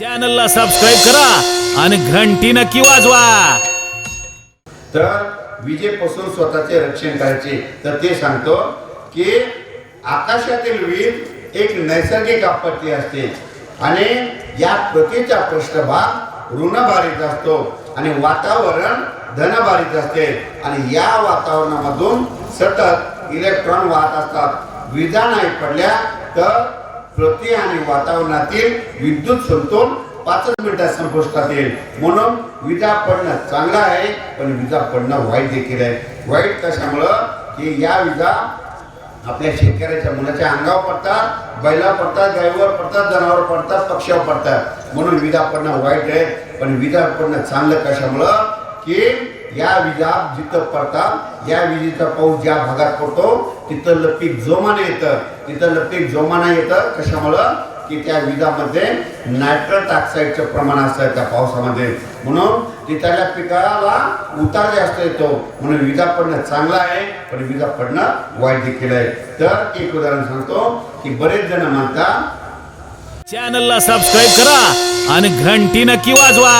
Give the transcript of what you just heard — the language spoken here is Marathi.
चॅनलला सबस्क्राईब करा आणि घंटी नक्की वाजवा. तर विजेपासून स्वतःचे रक्षण करायचे. तर ते सांगतो की आकाशातील वीज एक नैसर्गिक आपत्ती असते. आणि या पृथ्वीचा पृष्ठभाग ऋणभारीत असतो. आणि वातावरण धनभारीत असते. आणि या वातावरणामधून सतत इलेक्ट्रॉन वाहत असतात. विजा नाही पडल्या तर प्रति आणि वातावरणातील विद्युत समतोल पाचच मिनिटात संपुष्टात येईल. म्हणून विजा पडणं चांगलं आहे पण विजा पडणं वाईट देखील आहे. वाईट कशामुळं? की या विजा आपल्या शेतकऱ्याच्या मुलाच्या अंगावर पडतात बैला पडतात गायीवर पडतात जनावर पडतात पक्ष्यावर पडतात. म्हणून विजा पडणं वाईट आहे पण विजा पडणं चांगलं कशामुळं? की या विजा जिथं पडतात या विजेचा पाऊस ज्या भागात पडतो तिथलं पीक जोमाने येतं. तिथलं पीक जोमाने येतं. कशामुळं? की त्या विजामध्ये नायट्रट ऑक्साईडचं प्रमाण असतं त्या पावसामध्ये. म्हणून तिथल्या पिकाला उतार जास्त येतो. म्हणून विजा पडणं चांगलं आहे पण विजा पडणं वाईट देखील आहे. तर एक उदाहरण सांगतो की बरेच जण म्हणतात चॅनलला सबस्क्राईब करा आणि घंटी नक्की वाजवा.